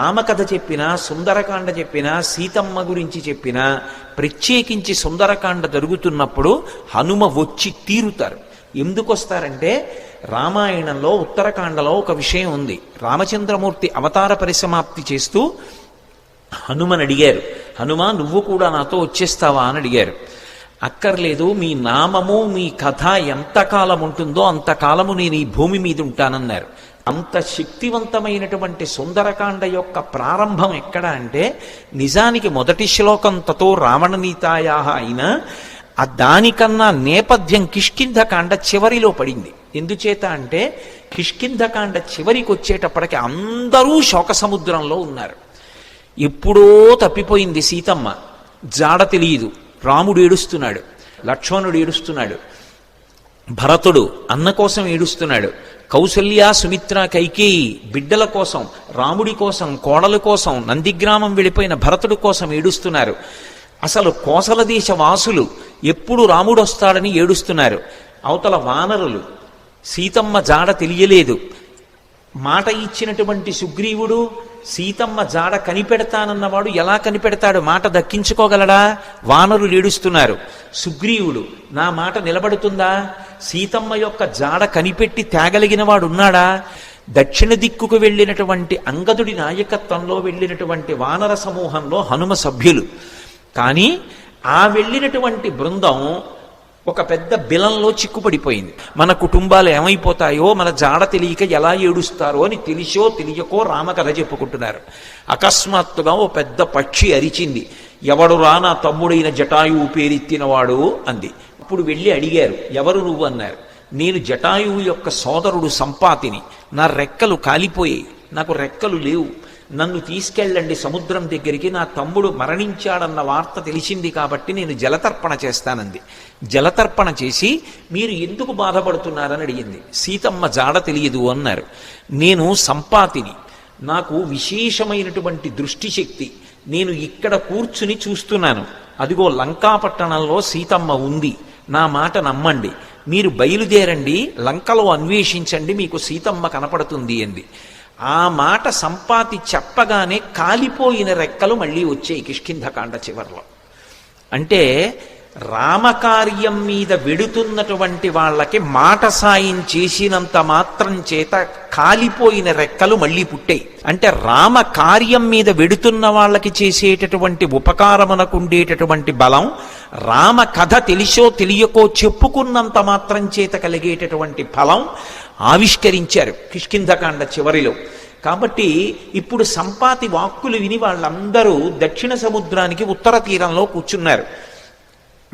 రామకథ చెప్పినా సుందరకాండ చెప్పినా సీతమ్మ గురించి చెప్పినా ప్రత్యేకించి సుందరకాండ జరుగుతున్నప్పుడు హనుమ వచ్చి తీరుతారు. ఎందుకు వస్తారంటే రామాయణంలో ఉత్తరకాండలో ఒక విషయం ఉంది. రామచంద్రమూర్తి అవతార పరిసమాప్తి చేస్తూ హనుమని అడిగారు. హనుమ నువ్వు కూడా నాతో వచ్చేస్తావా? అని అడిగారు. అక్కర్లేదు మీ నామము మీ కథ ఎంతకాలం ఉంటుందో అంతకాలము నేను ఈ భూమి మీద ఉంటానన్నారు. అంత శక్తివంతమైనటువంటి సుందరకాండ యొక్క ప్రారంభం ఎక్కడ అంటే నిజానికి మొదటి శ్లోకం తతో రావణనీతాయా అయినా ఆ దానికన్నా నేపథ్యం కిష్కింధకాండ చివరిలో పడింది. ఎందుచేత అంటే కిష్కింధకాండ చివరికి వచ్చేటప్పటికి అందరూ శోక సముద్రంలో ఉన్నారు. ఎప్పుడో తప్పిపోయింది సీతమ్మ. జాడ తెలియదు. రాముడు ఏడుస్తున్నాడు. లక్ష్మణుడు ఏడుస్తున్నాడు. భరతుడు అన్న కోసం ఏడుస్తున్నాడు. కౌసల్య సుమిత్ర కైకేయి బిడ్డల కోసం రాముడి కోసం కోడల కోసం నందిగ్రామం వెళ్ళిపోయిన భరతుడి కోసం ఏడుస్తున్నారు. అసలు కోసల దేశ వాసులు ఎప్పుడు రాముడు వస్తాడని ఏడుస్తున్నారు. అవతల వానరులు సీతమ్మ జాడ తెలియలేదు. మాట ఇచ్చినటువంటి సుగ్రీవుడు సీతమ్మ జాడ కనిపెడతానన్నవాడు ఎలా కనిపెడతాడు? మాట దక్కించుకోగలడా? వానరులు ఏడుస్తున్నారు. సుగ్రీవుడు నా మాట నిలబడుతుందా? సీతమ్మ యొక్క జాడ కనిపెట్టి తేగలిగినవాడు ఉన్నాడా దక్షిణ దిక్కుకు వెళ్ళినటువంటి అంగదుడి నాయకత్వంలో వెళ్ళినటువంటి వానర సమూహంలో హనుమ సభ్యులు. కానీ ఆ వెళ్ళినటువంటి బృందం ఒక పెద్ద బిలంలో చిక్కుపడిపోయింది. మన కుటుంబాలు ఏమైపోతాయో మన జాడ తెలియక ఎలా ఏడుస్తారో అని తెలిసో తెలియకో రామకథ చెప్పుకుంటున్నారు. అకస్మాత్తుగా ఓ పెద్ద పక్షి అరిచింది. ఎవడు రా నా తమ్ముడైన జటాయువు పేరెత్తినవాడు అంది. అప్పుడు వెళ్ళి అడిగారు ఎవరు నువ్వు అన్నారు. నేను జటాయువు యొక్క సోదరుడు సంపాతిని. నా రెక్కలు కాలిపోయాయి. నాకు రెక్కలు లేవు. నన్ను తీసుకెళ్ళండి సముద్రం దగ్గరికి నా తమ్ముడు మరణించాడన్న వార్త తెలిసింది కాబట్టి నేను జలతర్పణ చేస్తానంది. జలతర్పణ చేసి మీరు ఎందుకు బాధపడుతున్నారని అడిగింది. సీతమ్మ జాడ తెలియదు అన్నారు. నేను సంపాతిని. నాకు విశేషమైనటువంటి దృష్టిశక్తి. నేను ఇక్కడ కూర్చుని చూస్తున్నాను. అదిగో లంకాపట్టణంలో సీతమ్మ ఉంది. నా మాట నమ్మండి. మీరు బయలుదేరండి లంకలో అన్వేషించండి మీకు సీతమ్మ కనపడుతుంది అంది. ఆ మాట సంపాతి చెప్పగానే కాలిపోయిన రెక్కలు మళ్ళీ వచ్చాయి కిష్కింధకాండ చివరిలో. అంటే రామకార్యం మీద వెడుతున్నటువంటి వాళ్ళకి మాట సాయం చేసినంత మాత్రం చేత కాలిపోయిన రెక్కలు మళ్ళీ పుట్టాయి. అంటే రామ కార్యం మీద వెడుతున్న వాళ్ళకి చేసేటటువంటి ఉపకారమునకుండేటటువంటి బలం రామ కథ తెలిసో తెలియకో చెప్పుకున్నంత మాత్రం చేత కలిగేటటువంటి ఫలం ఆవిష్కరించారు కిష్కింధకాండ చివరిలో. కాబట్టి ఇప్పుడు సంపాతి వాక్కులు విని వాళ్ళందరూ దక్షిణ సముద్రానికి ఉత్తర తీరంలో కూర్చున్నారు.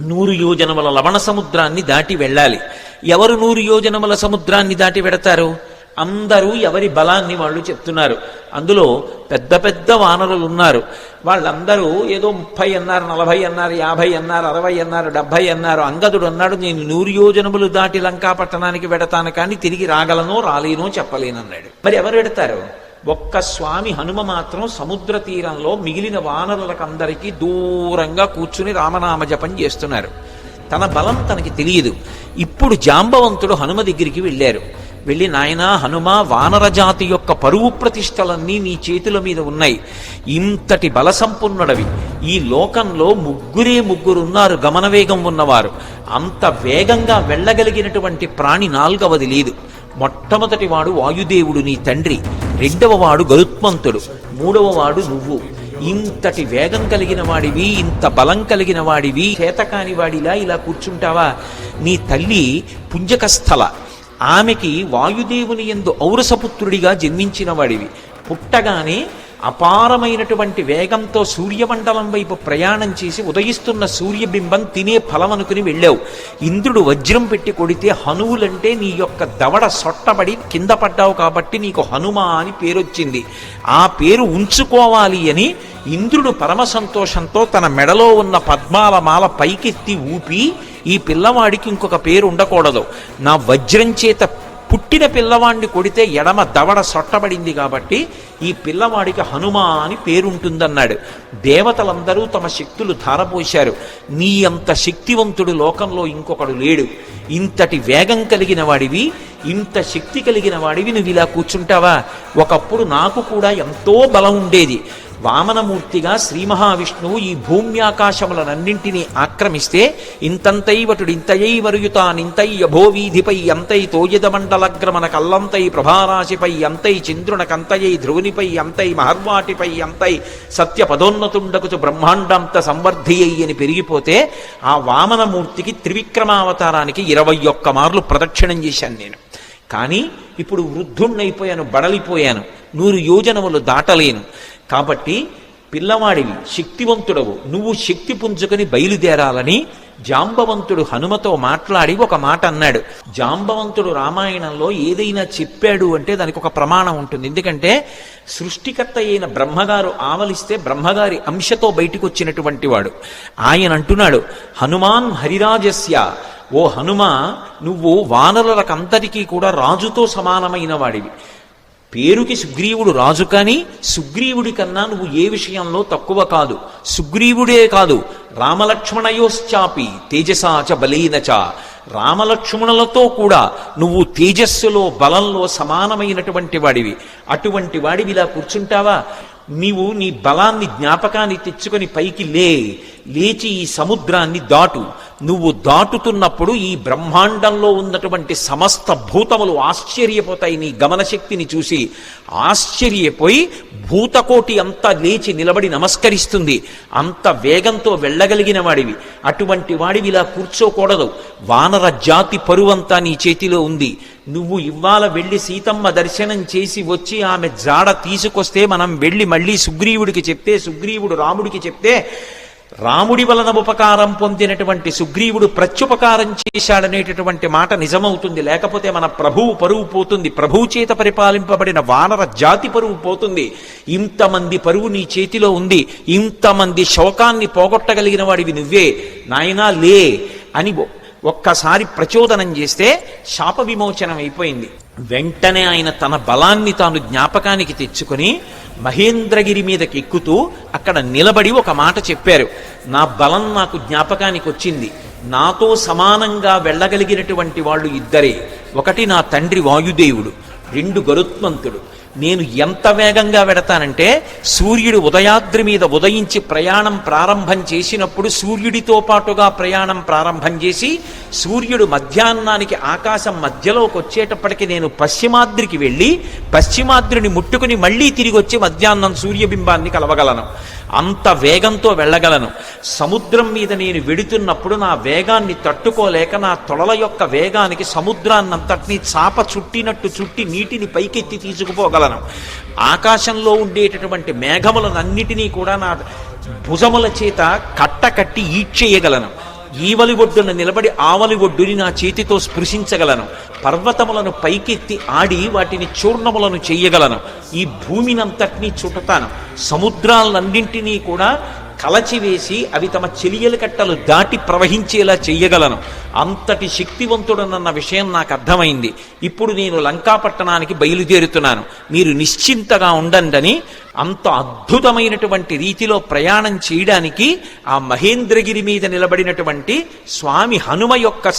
నూరు యోజనముల లవణ సముద్రాన్ని దాటి వెళ్ళాలి. ఎవరు నూరు యోజనముల సముద్రాన్ని దాటి వెడతారు? అందరూ ఎవరి బలాన్ని వాళ్ళు చెప్తున్నారు. అందులో పెద్ద పెద్ద వానరులు ఉన్నారు. వాళ్ళందరూ ఏదో ముప్పై అన్నారు నలభై అన్నారు యాభై అన్నారు అరవై అన్నారు డెబ్భై అన్నారు అంగదుడు అన్నాడు నేను నూరు యోజనములు దాటి లంకా పట్టణానికి వెడతాను కానీ తిరిగి రాగలనో రాలేనో చెప్పలేనన్నాడు. మరి ఎవరు వెడతారు? ఒక్క స్వామి హనుమ మాత్రం సముద్ర తీరంలో మిగిలిన వానరులకందరికీ దూరంగా కూర్చుని రామనామ జపం చేస్తున్నారు. తన బలం తనకి తెలియదు. ఇప్పుడు జాంబవంతుడు హనుమ దగ్గరికి వెళ్ళారు. వెళ్ళి నాయనా హనుమ వానర జాతి యొక్క పరువు ప్రతిష్టలన్నీ నీ చేతుల మీద ఉన్నాయి. ఇంతటి బలసంపన్నుడవి. ఈ లోకంలో ముగ్గురే ముగ్గురున్నారు గమనవేగం ఉన్నవారు. అంత వేగంగా వెళ్ళగలిగినటువంటి ప్రాణి నాల్గవది లేదు. మొట్టమొదటి వాడు వాయుదేవుడు నీ తండ్రి. రెండవ వాడు గరుత్మంతుడు. మూడవ వాడు నువ్వు. ఇంతటి వేగం కలిగిన వాడివి ఇంత బలం కలిగిన వాడివి చేతకాని వాడిలా ఇలా కూర్చుంటావా? నీ తల్లి పుంజకస్థల. ఆమెకి వాయుదేవుని ఎందు ఔరసపుత్రుడిగా జన్మించిన వాడివి పుట్టగానే అపారమైనటువంటి వేగంతో సూర్యమండలం వైపు ప్రయాణం చేసి ఉదయిస్తున్న సూర్యబింబం తినే ఫలం అనుకుని వెళ్ళావు. ఇంద్రుడు వజ్రం పెట్టి కొడితే హనువులంటే నీ యొక్క దవడ సొట్టబడి కింద పడ్డావు కాబట్టి నీకు హనుమ అని పేరొచ్చింది. ఆ పేరు ఉంచుకోవాలి అని ఇంద్రుడు పరమ సంతోషంతో తన మెడలో ఉన్న పద్మాల మాల పైకెత్తి ఊపి ఈ పిల్లవాడికి ఇంకొక పేరు ఉండకూడదు. నా వజ్రం చేత పుట్టిన పిల్లవాడిని కొడితే ఎడమ దవడ సొట్టబడింది కాబట్టి ఈ పిల్లవాడికి హనుమ అని పేరుంటుందన్నాడు. దేవతలందరూ తమ శక్తులు ధారపోశారు. నీ అంత శక్తివంతుడు లోకంలో ఇంకొకడు లేడు. ఇంతటి వేగం కలిగిన వాడివి ఇంత శక్తి కలిగిన వాడివి నువ్వు ఇలా కూర్చుంటావా? ఒకప్పుడు నాకు కూడా ఎంతో బలం ఉండేది. వామనమూర్తిగా శ్రీ మహావిష్ణువు ఈ భూమ్యాకాశములనన్నింటినీ ఆక్రమిస్తే ఇంతంతైవటుడు ఇంతయై వరుయుతానింతై యభోవీధిపై అంతై తోయదమండలగ్రమణ కల్లంతై ప్రభారాశిపై అంతై చంద్రునకంతయై ధ్రువునిపై అంతై మహర్వాటిపై అంతై సత్య పదోన్నతుండకుచు బ్రహ్మాండంత సంవర్ధి అని పెరిగిపోతే ఆ వామనమూర్తికి త్రివిక్రమావతారానికి ఇరవై ఒక్క మార్లు ప్రదక్షిణం చేశాను నేను. కానీ ఇప్పుడు వృద్ధుణ్ణైపోయాను బడలిపోయాను. నూరు యోజనములు దాటలేను. కాబట్టి పిల్లవాడివి శక్తివంతుడవు. నువ్వు శక్తి పుంజుకొని బయలుదేరాలని జాంబవంతుడు హనుమతో మాట్లాడి ఒక మాట అన్నాడు. జాంబవంతుడు రామాయణంలో ఏదైనా చెప్పాడు అంటే దానికి ఒక ప్రమాణం ఉంటుంది. ఎందుకంటే సృష్టికర్త అయిన బ్రహ్మగారు ఆవలిస్తే బ్రహ్మగారి అంశతో బయటకు వచ్చినటువంటి వాడు. ఆయన అంటున్నాడు హనుమాన్ హరిరాజస్య ఓ హనుమ నువ్వు వానరులకంతటికీ కూడా రాజుతో సమానమైన వాడివి. పేరుకి సుగ్రీవుడు రాజు కానీ సుగ్రీవుడి కన్నా నువ్వు ఏ విషయంలో తక్కువ కాదు. సుగ్రీవుడే కాదు. రామలక్ష్మణయోశ్చాపి తేజసాచ బలీనచ రామలక్ష్మణులతో కూడా నువ్వు తేజస్సులో బలంలో సమానమైనటువంటి వాడివి. అటువంటి వాడివి ఇలా కూర్చుంటావా? నీవు నీ బలాన్ని జ్ఞాపకాన్ని తెచ్చుకొని పైకి లే. లేచి ఈ సముద్రాన్ని దాటు. నువ్వు దాటుతున్నప్పుడు ఈ బ్రహ్మాండంలో ఉన్నటువంటి సమస్త భూతములు ఆశ్చర్యపోతాయి నీ గమనశక్తిని చూసి. ఆశ్చర్యపోయి భూతకోటి అంతా లేచి నిలబడి నమస్కరిస్తుంది. అంత వేగంతో వెళ్ళగలిగిన వాడివి. అటువంటి వాడివి ఇలా కూర్చోకూడదు. వానర జాతి పరువంతా నీ చేతిలో ఉంది. నువ్వు ఇవాళ వెళ్ళి సీతమ్మ దర్శనం చేసి వచ్చి ఆమె జాడ తీసుకొస్తే మనం వెళ్ళి మళ్ళీ సుగ్రీవుడికి చెప్తే సుగ్రీవుడు రాముడికి చెప్తే రాముడి వలన ఉపకారం పొందినటువంటి సుగ్రీవుడు ప్రత్యుపకారం చేశాడనేటటువంటి మాట నిజమవుతుంది. లేకపోతే మన ప్రభువు పరువు పోతుంది. ప్రభువు చేత పరిపాలింపబడిన వానర జాతి పరువు పోతుంది. ఇంతమంది పరువు నీ చేతిలో ఉంది. ఇంతమంది శోకాన్ని పోగొట్టగలిగిన వాడివి నువ్వే. నాయనా లే అని ఒక్కసారి ప్రచోదనం చేస్తే శాప విమోచనం అయిపోయింది. వెంటనే ఆయన తన బలాన్ని తాను జ్ఞాపకానికి తెచ్చుకొని మహేంద్రగిరి మీదకి ఎక్కుతూ అక్కడ నిలబడి ఒక మాట చెప్పారు. నా బలం నాకు జ్ఞాపకానికి వచ్చింది. నాతో సమానంగా వెళ్ళగలిగినటువంటి వాళ్ళు ఇద్దరే. ఒకటి నా తండ్రి వాయుదేవుడు రెండు గరుత్మంతుడు. నేను ఎంత వేగంగా వెడతానంటే సూర్యుడు ఉదయాద్రి మీద ఉదయించి ప్రయాణం ప్రారంభం చేసినప్పుడు సూర్యుడితో పాటుగా ప్రయాణం ప్రారంభం చేసి సూర్యుడు మధ్యాహ్నానికి ఆకాశం మధ్యలోకి వచ్చేటప్పటికి నేను పశ్చిమాద్రికి వెళ్ళి పశ్చిమాద్రిని ముట్టుకుని మళ్ళీ తిరిగి వచ్చి మధ్యాహ్నం సూర్యబింబాన్ని కలవగలను. అంత వేగంతో వెళ్ళగలను. సముద్రం మీద నేను వెడుతున్నప్పుడు నా వేగాన్ని తట్టుకోలేక నా తొడల యొక్క వేగానికి సముద్రాన్నంతటినీ చాప చుట్టినట్టు చుట్టి నీటిని పైకెత్తి తీసుకుపోగలను. ఆకాశంలో ఉండేటటువంటి మేఘములనన్నిటినీ కూడా నా భుజముల చేత కట్ట కట్టి ఈడ్చేయగలను. ఈవలి ఒడ్డున నిలబడి ఆవలి ఒడ్డుని నా చేతితో స్పృశించగలను. పర్వతములను పైకెత్తి ఆడి వాటిని చూర్ణములను చెయ్యగలను ఈ భూమినంతటినీ చుట్టతాను. సముద్రాలన్నింటినీ కూడా కలచివేసి అవి తమ చెలియల కట్టలు దాటి ప్రవహించేలా చెయ్యగలను. అంతటి శక్తివంతుడనన్న విషయం నాకు అర్థమైంది. ఇప్పుడు నేను లంకాపట్టణానికి బయలుదేరుతున్నాను. మీరు నిశ్చింతగా ఉండండి అంత అద్భుతమైనటువంటి రీతిలో ప్రయాణం చేయడానికి ఆ మహేంద్రగిరి మీద నిలబడినటువంటి స్వామి హనుమ యొక్క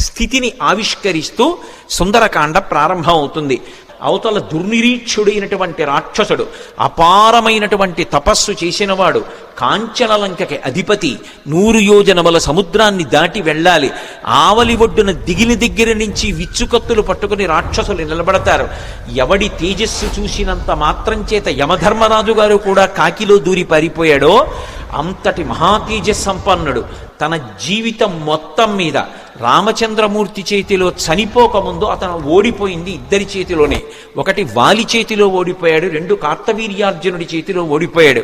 స్థితిని ఆవిష్కరిస్తూ సుందరకాండ ప్రారంభం అవుతుంది అవతల దుర్నిరీక్షుడైనటువంటి రాక్షసుడు అపారమైనటువంటి తపస్సు చేసినవాడు కాంచనలంకకి అధిపతి నూరు యోజనముల సముద్రాన్ని దాటి వెళ్ళాలి. ఆవలి ఒడ్డున దిగిన దగ్గర నుంచి విచ్చుకత్తులు పట్టుకుని రాక్షసులు నిలబడతారు. ఎవడి తేజస్సు చూసినంత మాత్రం చేత యమధర్మరాజు గారు కూడా కాకిలో దూరి పారిపోయాడో అంతటి మహాతేజ సంపన్నుడు. తన జీవితం మొత్తం మీద రామచంద్రమూర్తి చేతిలో చనిపోకముందు అతను ఓడిపోయింది ఇద్దరి చేతిలోనే. ఒకటి వాలి చేతిలో ఓడిపోయాడు రెండు కార్తవీర్యార్జునుడి చేతిలో ఓడిపోయాడు.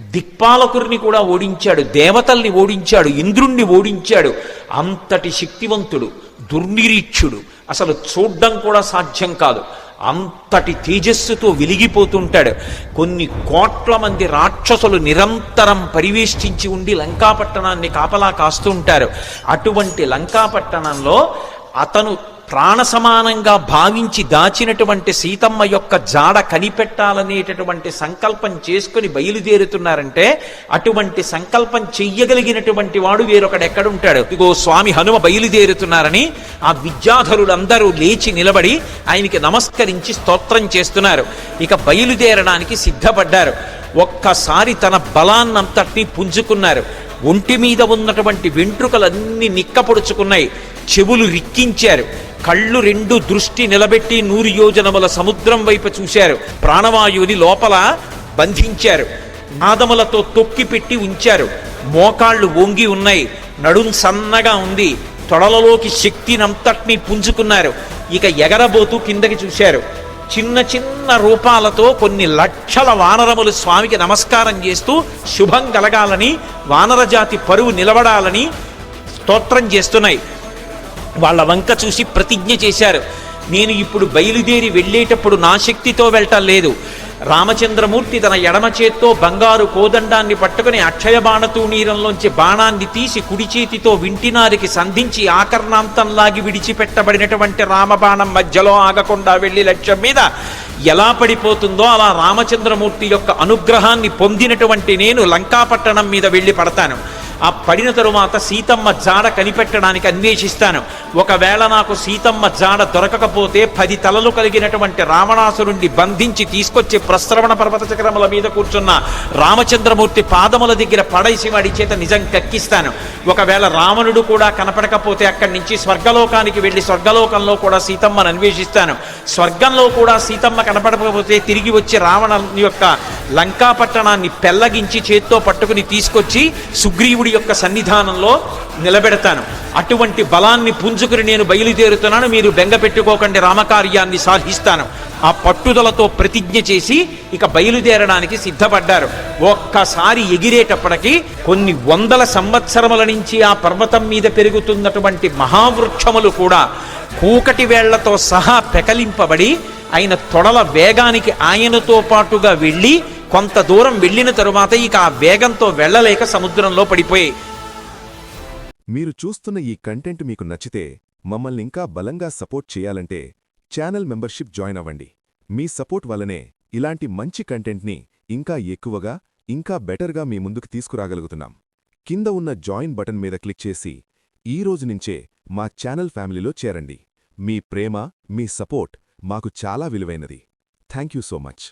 దిక్పాలకురిని కూడా ఓడించాడు దేవతల్ని ఓడించాడు ఇంద్రుణ్ణి ఓడించాడు. అంతటి శక్తివంతుడు దుర్నిరీక్షుడు. అసలు చూడ్డం కూడా సాధ్యం కాదు. అంతటి తేజస్సుతో వెలిగిపోతుంటాడు. కొన్ని కోట్ల మంది రాక్షసులు నిరంతరం పరివేష్టించి ఉండి లంకాపట్టణాన్ని కాపలా కాస్తూ ఉంటారు అటువంటి లంకాపట్టణంలో అతను ప్రాణసమానంగా భావించి దాచినటువంటి సీతమ్మ యొక్క జాడ కనిపెట్టాలనేటటువంటి సంకల్పం చేసుకుని బయలుదేరుతున్నారంటే అటువంటి సంకల్పం చెయ్యగలిగినటువంటి వాడు వేరొకడెక్కడుంటాడు. ఇగో స్వామి హనుమ బయలుదేరుతున్నారని ఆ విద్యాధరులందరూ లేచి నిలబడి ఆయనకి నమస్కరించి స్తోత్రం చేస్తున్నారు. ఇక బయలుదేరడానికి సిద్ధపడ్డారు. ఒక్కసారి తన బలాన్నంతటినీ పుంజుకున్నారు. ఒంటి మీద ఉన్నటువంటి వెంట్రుకలన్నీ నిక్కపొడుచుకున్నాయి. చెవులు రిక్కించారు. కళ్ళు రెండు దృష్టి నిలబెట్టి నూరు యోజనముల సముద్రం వైపు చూశారు. ప్రాణవాయువుని లోపల బంధించారు. నాదములతో తొక్కిపెట్టి ఉంచారు. మోకాళ్ళు వంగి ఉన్నాయి. నడుం సన్నగా ఉంది. తొడలలోకి శక్తినంతటినీ పుంజుకున్నారు. ఇక ఎగరబోతూ కిందకి చూశారు. చిన్న చిన్న రూపాలతో కొన్ని లక్షల వానరములు స్వామికి నమస్కారం చేస్తూ శుభం కలగాలని వానరజాతి పరువు నిలబడాలని స్తోత్రం చేస్తున్నాయి. వాళ్ళ వంక చూసి ప్రతిజ్ఞ చేశారు. నేను ఇప్పుడు బయలుదేరి వెళ్ళేటప్పుడు నా శక్తితో వెళ్ళటం లేదు. రామచంద్రమూర్తి తన ఎడమ చేత్తో బంగారు కోదండాన్ని పట్టుకుని అక్షయ బాణతూణీరంలోంచి బాణాన్ని తీసి కుడి చేతితో వింటినారికి సంధించి ఆకర్ణాంతంలాగి విడిచిపెట్టబడినటువంటి రామబాణం మధ్యలో ఆగకుండా వెళ్ళి లక్ష్యం మీద ఎలా పడిపోతుందో అలా రామచంద్రమూర్తి యొక్క అనుగ్రహాన్ని పొందినటువంటి నేను లంకాపట్టణం మీద వెళ్ళి పడతాను. ఆ పడిన తరువాత సీతమ్మ జాడ కనిపెట్టడానికి అన్వేషిస్తాను. ఒకవేళ నాకు సీతమ్మ జాడ దొరకకపోతే పది తలలు కలిగినటువంటి రావణాసురుణ్ణి బంధించి తీసుకొచ్చి ప్రస్రవణ పర్వత చక్రముల మీద కూర్చున్న రామచంద్రమూర్తి పాదముల దగ్గర పడేసి వాడి చేత నిజం కక్కిస్తాను. ఒకవేళ రావణుడు కూడా కనపడకపోతే అక్కడి నుంచి స్వర్గలోకానికి వెళ్ళి స్వర్గలోకంలో కూడా సీతమ్మను అన్వేషిస్తాను. స్వర్గంలో కూడా సీతమ్మ కనపడకపోతే తిరిగి వచ్చి రావణ యొక్క లంకా పట్టణాన్ని పెల్లగించి చేత్తో పట్టుకుని తీసుకొచ్చి సుగ్రీవుడి యొక్క సన్నిధానంలో నిలబెడతాను. అటువంటి బలాన్ని పుంజుకుని నేను బయలుదేరుతున్నాను. మీరు బెంగ పెట్టుకోకండి రామకార్యాన్ని సాధిస్తాను. ఆ పట్టుదలతో ప్రతిజ్ఞ చేసి ఇక బయలుదేరడానికి సిద్ధపడ్డారు. ఒక్కసారి ఎగిరేటప్పటికీ కొన్ని వందల సంవత్సరముల నుంచి ఆ పర్వతం మీద పెరుగుతున్నటువంటి మహావృక్షములు కూడా కూకటి వేళ్ళతో సహా పెకలింపబడి ఆయన తొడల వేగానికి ఆయనతో పాటుగా వెళ్ళి కొంత దూరం వెళ్ళిన తరువాత ఇక ఆ వేగంతో వెళ్ళలేక సముద్రంలో పడిపోయి. మీరు చూస్తున్న ఈ కంటెంట్ మీకు నచ్చితే మమ్మల్ని ఇంకా బలంగా సపోర్ట్ చేయాలంటే ఛానల్ మెంబర్షిప్ జాయిన్ అవ్వండి. మీ సపోర్ట్ వల్లనే ఇలాంటి మంచి కంటెంట్ని ఇంకా ఎక్కువగా ఇంకా బెటర్గా మీ ముందుకు తీసుకురాగలుగుతున్నాం. కింద ఉన్న జాయిన్ బటన్ మీద క్లిక్ చేసి ఈ రోజు నుంచే మా ఛానల్ ఫ్యామిలీలో చేరండి. మీ ప్రేమ మీ సపోర్ట్ మాకు చాలా విలువైనది. Thank so much.